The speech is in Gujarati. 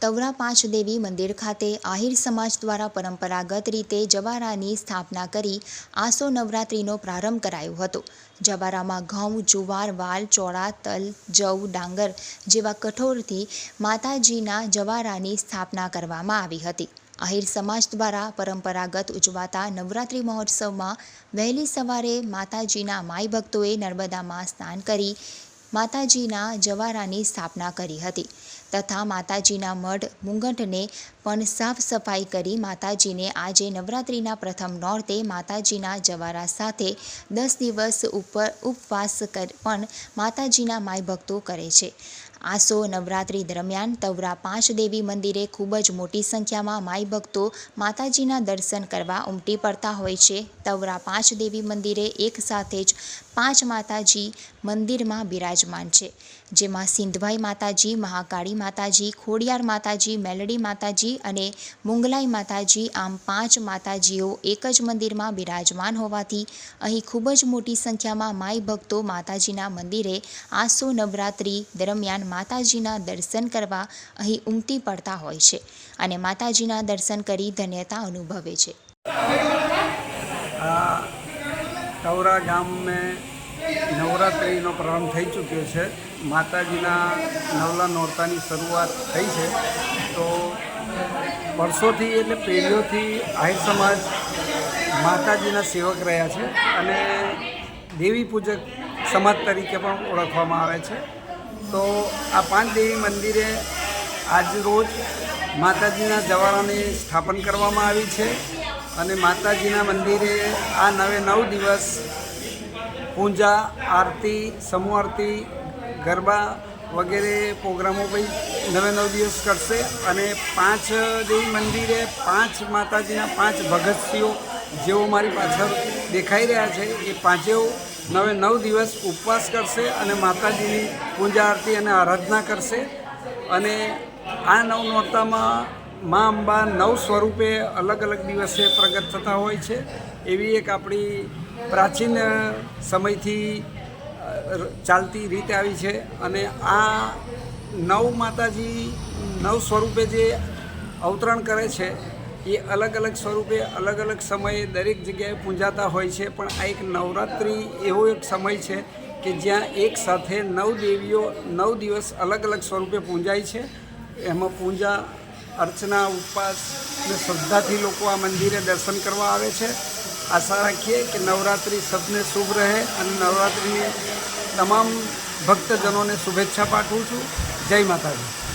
તવરા પાંચ દેવી મંદિર ખાતે આહિર સમાજ દ્વારા પરંપરાગત રીતે જવારાની સ્થાપના કરી આસો નવરાત્રિનો પ્રારંભ કરાયો હતો. જવારામાં ઘઉં, જુવાર, વાલ, ચોળા, તલ, જવ, ડાંગર જેવા કઠોળથી માતાજીના જવારાની સ્થાપના કરવામાં આવી હતી. આહિર સમાજ દ્વારા પરંપરાગત ઉજવાતા નવરાત્રિ મહોત્સવમાં વહેલી સવારે માતાજીના માઈ ભક્તોએ નર્મદામાં સ્નાન કરી માતાજીના જવારાની સ્થાપના કરી હતી. તથા માતાજીના મઢ મુંગટને પણ સાફ સફાઈ કરી માતાજીને આજે નવરાત્રિના પ્રથમ નોરતે માતાજીના જવારા સાથે દસ દિવસ ઉપર ઉપવાસ પણ માતાજીના માય ભક્તો કરે છે. આસો નવરાત્રિ દરમિયાન તવરા પાંચ દેવી મંદિરે ખૂબ જ મોટી સંખ્યામાં માઈ ભક્તો માતાજીના દર્શન કરવા ઉમટી પડતા હોય છે. તવરા પાંચ દેવી મંદિરે એક સાથે જ પાંચ માતાજી મંદિરમાં બિરાજમાન છે. જેમાં સિંધવાઈ માતાજી, મહાકાળી માતાજી, ખોડિયાર માતાજી, મેલડી માતાજી અને મુંગલાઈ માતાજી આમ પાંચ માતાજીઓ એક જ મંદિરમાં બિરાજમાન હોવાથી અહીં ખૂબ જ મોટી સંખ્યામાં માઈ ભક્તો માતાજીના મંદિરે આસો નવરાત્રિ દરમિયાન માતાજીના દર્શન કરવા અહીં ઉમટી પડતા હોય છે અને માતાજીના દર્શન કરી ધન્યતા અનુભવે છે. આ ગામને નવરાત્રિનો પ્રારંભ થઈ ચૂક્યો છે. માતાજીના નવલા નોરતાની શરૂઆત થઈ છે. તો વર્ષોથી એટલે પેઢીઓથી આહિર સમાજ માતાજીના સેવક રહ્યા છે અને દેવી પૂજક સમાજ તરીકે પણ ઓળખવામાં આવે છે. તો આ પાંચ દેવી મંદિરે આજ રોજ માતાજીના જવાળાની સ્થાપન કરવામાં આવી છે અને માતાજીના મંદિરે આ નવે નવ દિવસ પૂજા, આરતી સમૂહ આરતી ગરબા વગેરે પ્રોગ્રામો ભાઈ નવે નવ દિવસ કરશે અને પાંચ દેવી મંદિરે પાંચ માતાજીના પાંચ ભગતશ્રીઓ જેઓ મારી પાછળ દેખાઈ રહ્યા છે, એ પાંચેવ નવે નવ દિવસ ઉપવાસ કરશે અને માતાજીની પૂજા આરતી અને આરાધના કરશે. અને આ નવ નોરતામાં મા અંબા નવ સ્વરૂપે અલગ અલગ દિવસે પ્રગટ થતા હોય છે. એવી એક આપણી પ્રાચીન સમયથી ચાલતી રીત આવી છે. અને આ નવ માતાજી નવ સ્વરૂપે જે અવતરણ કરે છે એ અલગ અલગ સ્વરૂપે અલગ અલગ સમયે દરેક જગ્યાએ પૂંજાતા હોય છે, પણ આ એક નવરાત્રિ એવો એક સમય છે કે જ્યાં એક સાથે નવ દેવીઓ નવ દિવસ અલગ અલગ સ્વરૂપે પૂંજાય છે. એમાં પૂજા, અર્ચના, ઉપવાસ અને શ્રદ્ધાથી લોકો આ મંદિરે દર્શન કરવા આવે છે. આશા રાખીએ કે નવરાત્રિ સબને શુભ રહે અને નવરાત્રિની તમામ ભક્તજનોને શુભેચ્છા પાઠવું છું. જય માતાજી.